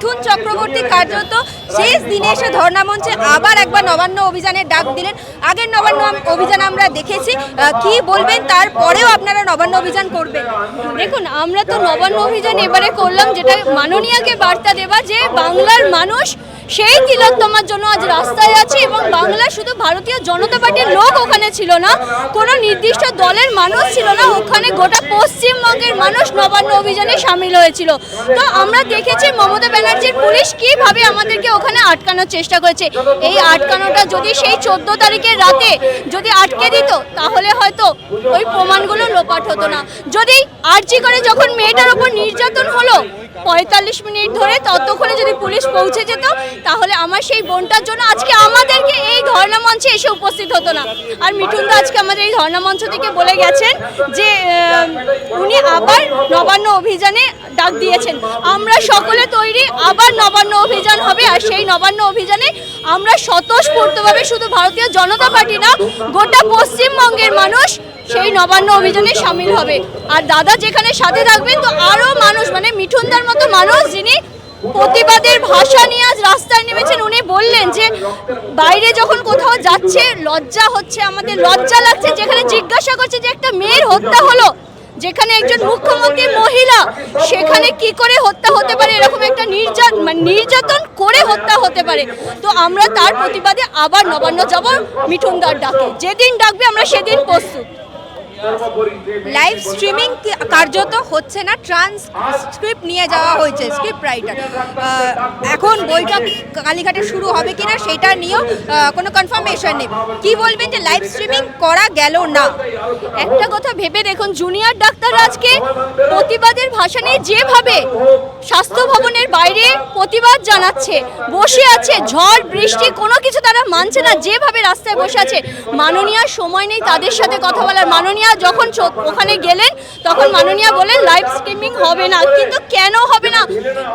মিঠুন চক্রবর্তী কার্যত শেষ দিনে এসে ধর্ণা মঞ্চে আবার একবার নবান্ন অভিযানের ডাক দিলেন। আগের নবান্ন অভিযান আমরা দেখেছি। কি বলবেন? তারপরেও আপনারা নবান্ন অভিযান করবেন। দেখুন, আমরা তো নবান্ন অভিযান এবারে করলাম, যেটা মাননীয়াকে বার্তা দেবা যে বাংলার মানুষ সেই তিলোত্তমার জন্য আজ রাস্তায় আছে এবং বাংলা শুধু ভারতীয় জনতা পার্টির লোক ওখানে ছিল না, কোনো নির্দিষ্ট দলের মানুষ ছিল না, ওখানে গোটা পশ্চিমবঙ্গের মানুষ নবান্ন অভিযানে সামিল হয়েছিল। তো আমরা দেখেছি মমতা ব্যানার্জির পুলিশ কীভাবে আমাদেরকে ওখানে আটকানোর চেষ্টা করেছে। এই আটকানোটা যদি সেই চোদ্দ তারিখের রাতে যদি আটকে দিত, তাহলে হয়তো ওই প্রমাণগুলো লোপাট হতো না। যদি আর্জি করে যখন মেয়েটার ওপর নির্যাতন হলো পঁয়তাল্লিশ মিনিট ধরে ততক্ষণে যদি পুলিশ পৌঁছে যেত, তাহলে আমার সেই বোনটার জন্য আজকে আমাদেরকে এই ধর্ণা মঞ্চে এসে উপস্থিত হতো না। আর মিঠুন দা আজকে আমাদের এই ধর্ণা মঞ্চ থেকে বলে গেছেন যে উনি আবার নবান্ন অভিযানে ডাক দিয়েছেন। আমরা সকলে তৈরি, আবার নবান্ন অভিযান হবে, আর সেই নবান্ন অভিযানে আমরা স্বতঃস্ফূর্তভাবে শুধু ভারতীয় জনতা পার্টি না, গোটা পশ্চিমবঙ্গের মানুষ সেই নবান্ন অভিযানে সামিল হবে। আর দাদা যেখানে সাথে থাকবেন, তো আরও মানুষ মানে মিঠুনদার মতো মানুষ যিনি প্রতিবাদের ভাষা নিয়ে আজ রাস্তায় নেমেছেন, উনি বললেন যে, বাইরে যখন কোথাও যাচ্ছে, লজ্জা হচ্ছে আমাদের, লজ্জা লাগছে। যেখানে জিজ্ঞাসা করছে যে একটা মেয়ের হত্যা হলো, যেখানে একজন মুখ্যমন্ত্রী মহিলা, সেখানে কি করে হত্যা হতে পারে? এরকম একটা নির্যাতন মানে নির্যাতন করে হত্যা হতে পারে। তো আমরা তার প্রতিবাদে আবার নবান্ন যাব মিঠুনদার ডাকে। যেদিন ডাকবে, আমরা সেদিন প্রস্তুত। লাইভ স্ট্রিমিং কার্যত হচ্ছে না ট্রান্সক্রিপ্ট নিয়ে যাওয়া হয়েছে স্ক্রিপ্ট রাইটার এখন বৈঠক কালীঘাটে শুরু হবে কিনা সেটা নিয়েও কোনো কনফার্মেশন নেই। কি বলবেন যে লাইভ স্ট্রিমিং করা গেল না? একটা কথা ভেবে দেখুন জুনিয়র ডাক্তার আজকে প্রতিবাদের ভাষা নিয়ে যেভাবে স্বাস্থ্য ভবনের বাইরে প্রতিবাদ জানাচ্ছে, বসে আছে, ঝড়, বৃষ্টি, কোনো কিছু তারা মানছে না। যেভাবে রাস্তায় বসে আছে, মাননীয় সময় নেই তাদের সাথে কথা বলার। মাননীয়া যখন ওখানে গেলেন, তখন মাননীয়া বলেন লাইভ স্ট্রিমিং হবে না। কিন্তু কেন হবে না?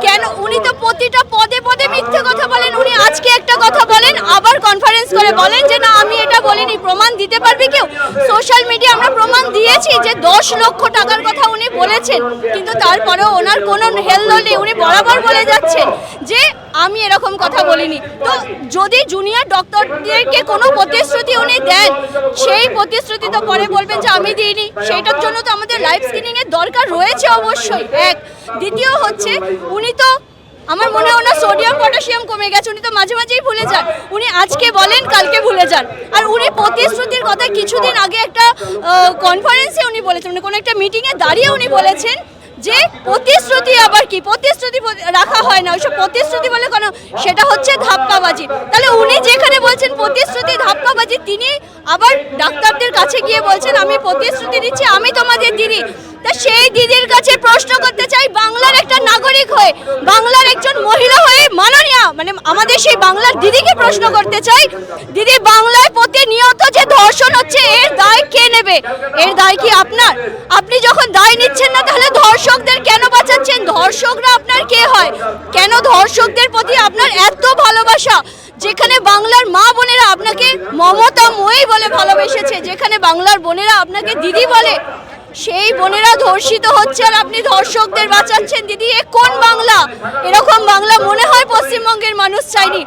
কেন উনি তো প্রতিটা পদে পদে মিথ্যে কথা বলেন। উনি আজকে একটা কথা বলেন, আবার কনফারেন্স করে বলেন যে, না, আমি এটা বলিনি। প্রমাণ দিতে পারবে কেউ? সোশ্যাল মিডিয়া আমরা প্রমাণ দিয়েছি যে, দশ লক্ষ টাকার কথা উনি বলেছেন। কিন্তু তারপরেও ওনার কোনো হেলদোল নেই। উনি বরাবর বলে যাচ্ছেন যে আমি এরকম কথা বলিনি। তো যদি জুনিয়র ডক্টরদেরকে কোনো প্রতিশ্রুতি উনি দেন, সেই প্রতিশ্রুতি তো পরে বলবেন যে আমি দিইনি। সেইটার জন্য তো আমাদের লাইফ স্ক্রিনিং এর দরকার রয়েছে অবশ্যই, এক। দ্বিতীয় হচ্ছে, উনি তো, আমার মনে হয় ওনার সোডিয়াম পটাশিয়াম কমে গেছে, উনি তো মাঝে মাঝেই ভুলে যান। উনি আজকে বলেন, কালকে ভুলে যান। আর উনি প্রতিশ্রুতির কথা কিছুদিন আগে একটা কনফারেন্সে উনি বলেছেন উনি কোনো একটা মিটিংয়ে দাঁড়িয়ে উনি বলেছেন যে প্রতিশ্রুতি আবার কি? প্রতিশ্রুতি রাখা হয় না। ওইসব প্রতিশ্রুতি বলে কোনো সেটা হচ্ছে ধাপ্পাবাজি। তাহলে উনি যেখানে বলছেন প্রতিশ্রুতি ধাপ্পাবাজি, তিনি আবার ডাক্তারদের কাছে গিয়ে বলছেন, আমি প্রতিশ্রুতি দিচ্ছি, আমি তোমাদের দিদি। তা সেই দিদির কাছে প্রশ্ন করতে চাই, বাংলার একটা নাগরিক হয়ে, বাংলার একজন মহিলা হয়ে মাননীয় মানে আমাদের সেই বাংলার দিদিকে প্রশ্ন করতে চাই। দিদি বাংলায় প্রতিনিয়ত যে ধর্ষণ হচ্ছে, এর দায় নেবে এর দায় কি আপনার? আপনি যখন দায় নিচ্ছেন না, তাহলে ধর্ষকদের কেন বাঁচাচ্ছেন? ধর্ষকরা আপনার কে হয়? কেন ধর্ষকদের প্রতি আপনার এত ভালোবাসা? যেখানে বাংলার মা বোনেরা আপনাকে মমতা মমতাময়ী বলে ভালোবেসেছে, যেখানে বাংলার বোনেরা আপনাকে দিদি বলে সেই বোনেরা ধর্ষিত হচ্ছে আর আপনি ধর্ষকদের বাঁচাচ্ছেন। দিদি, এ কোন বাংলা? এরকম বাংলা মনে হয় পশ্চিমবঙ্গের মানুষ চাইনি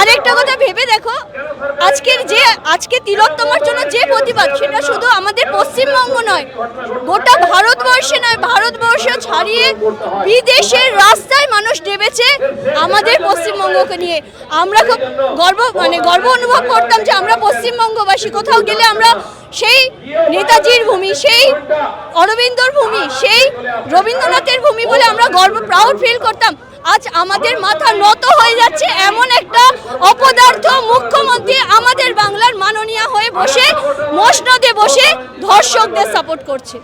আরেকটা কথা ভেবে দেখো, আজকের যে, আজকে তিলোত্তমার জন্য যে প্রতিবাদ, সেটা শুধু আমাদের পশ্চিমবঙ্গ নয়, গোটা ভারতবর্ষে নয়, ভারতবর্ষ ছাড়িয়ে বিদেশের রাস্তায় মানুষ নেমেছে আমাদের পশ্চিমবঙ্গকে নিয়ে। আমরা খুব গর্ব মানে গর্ব অনুভব করতাম যে আমরা পশ্চিমবঙ্গবাসী, কোথাও গেলে আমরা সেই নেতাজির ভূমি, সেই অরবিন্দর ভূমি, সেই রবীন্দ্রনাথের ভূমি বলে আমরা গর্ব প্রাউড ফিল করতাম। আজ আমাদের মাথা নত হয়ে যাচ্ছে এমন একটা অপদার্থ মুখ্যমন্ত্রী আমাদের বাংলার মাননীয় হয়ে বসে, মসনদে বসে ধর্ষকদের সাপোর্ট করছে।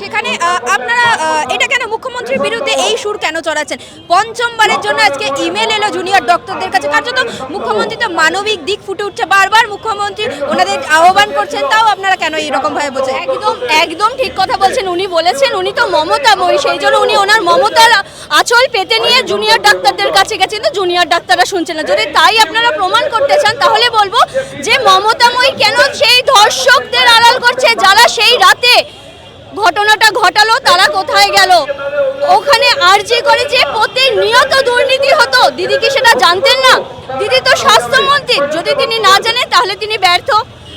সেখানে আপনারা এটা কেন মুখ্যমন্ত্রীর বিরুদ্ধে এই সুর কেন চড়াচ্ছেন? পঞ্চমবারের জন্য আজকে ইমেল এলো জুনিয়র ডক্টরদের কাছে। কার্যত মুখ্যমন্ত্রী তো মানবিক দিক ফুটে উঠছে। বারবার মুখ্যমন্ত্রী ওনাদের আহ্বান করছেন, তাও আপনারা কেন এরকম ভাবে বলছেন? একদম একদম ঠিক কথা বলছেন উনি, বলেছেন উনি তো মমতাময়ী সেই জন্য উনি ওনার মমতার আচল পেতে নিয়ে জুনিয়র ডাক্তারদের কাছে গেছেন। তো জুনিয়র ডাক্তাররা শুনছেন না। যদি তাই আপনারা প্রমাণ করতে চান, তাহলে বলব যে মমতাময়ী কেন সেই ধর্ষকদের আড়াল করছে যারা সেই রাতে ঘটনাটা ঘটালো, তারা কোথায় গেল? ওখানে আর যে করে যে প্রতিনিয়ত দুর্নীতি দিদি কি সেটা জানতেন না। দিদি তো স্বাস্থ্যমন্ত্রী, যদি তিনি না জানেন, তাহলে তিনি ব্যর্থ।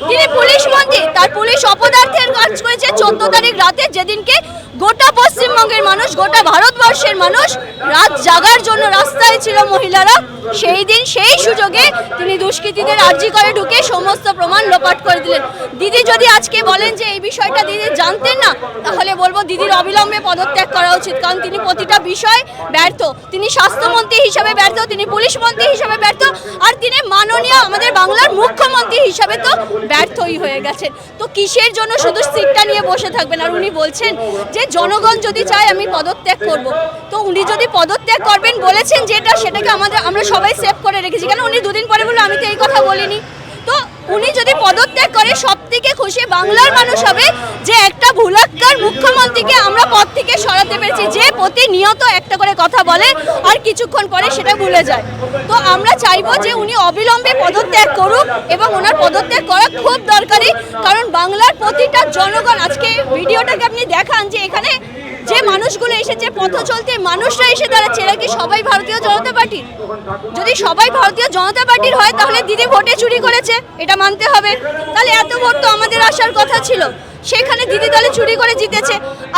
তিনি পুলিশ মন্ত্রী, তার পুলিশ অপদার্থের কাজ করেছে চোদ্দ তারিখ রাতে, যেদিনকে গোটা পশ্চিমবঙ্গের মানুষ, গোটা ভারতবর্ষের মানুষ রাত জাগার জন্য রাস্তায় ছিল মহিলারা। সেই দিন, সেই সুযোগে তিনি দুষ্কৃতীদের আর্জি করে ঢুকে সমস্ত প্রমাণ লোপাট করে দিলেন। দিদি যদি আজকে বলেন যে এই বিষয়টা দিদি জানতেন না, তাহলে বলব দিদির অবিলম্বে পদত্যাগ করা উচিত, কারণ তিনি প্রতিটা বিষয় ব্যর্থ। তিনি স্বাস্থ্যমন্ত্রী হিসাবে ব্যর্থ, তিনি পুলিশ মন্ত্রী হিসাবে ব্যর্থ, আর তিনি মাননীয় আমাদের বাংলার মুখ্যমন্ত্রী হিসাবে তো ব্যর্থই হয়ে গেছেন। তো কিসের জন্য শুধু সিটটা নিয়ে বসে থাকবেন? আর উনি বলছেন যে, জনগণ যদি চায়, আমি পদত্যাগ করব। তো উনি যদি পদত্যাগ করবেন, বলেছেন যেটা, সেটাকে আমাদের, আমরা সবাই সেভ করে রেখেছি। কেন উনি দুদিন পরে বলল, আমি তো এই কথা বলিনি। তো উনি যদি পদত্যাগ করে সব থেকে খুশি বাংলার মানুষ হবে যে, একটা ভুলাক্কার মুখ্যমন্ত্রীকে আমরা পদ থেকে সরাতে পেরেছি। যে প্রতিনিয়ত একটা করে কথা বলে আর কিছুক্ষণ পরে সেটা ভুলে যায়। তো আমরা চাইব যে উনি অবিলম্বে পদত্যাগ করুক এবং ওনার পদত্যাগ করা খুব দরকারি। কারণ বাংলার প্রতিটা জনগণ, আজকে ভিডিওটাকে আপনি দেখান যে এখানে যে মানুষগুলো এসেছে, পথ চলতে মানুষরা এসে দাঁড়াচ্ছে এরা কি সবাই ভারতীয় জনতা পার্টির? যদি সবাই ভারতীয় জনতা পার্টির হয়, তাহলে দিদি ভোটে চুরি করেছে, এটা মানতে হবে। তাহলে এত ভোট তো আমাদের আসার কথা ছিল। সেখানে দিদি দলে চুরি করে জিতেছে।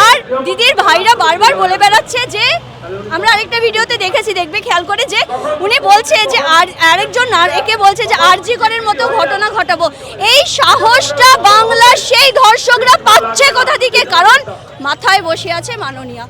আর দিদির ভাইরা বারবার বলে বেড়াচ্ছে যে, আমরা আরেকটা ভিডিওতে দেখেছি, দেখবে, খেয়াল করে যে উনি বলছে যে আর, আরেকজন আর একে বলছে যে আর জি করের মতো ঘটনা ঘটাবো। এই সাহসটা বাংলার সেই ধর্ষকরা পাচ্ছে কোথা থেকে কারণ মাথায় বসে আছে মাননীয়া।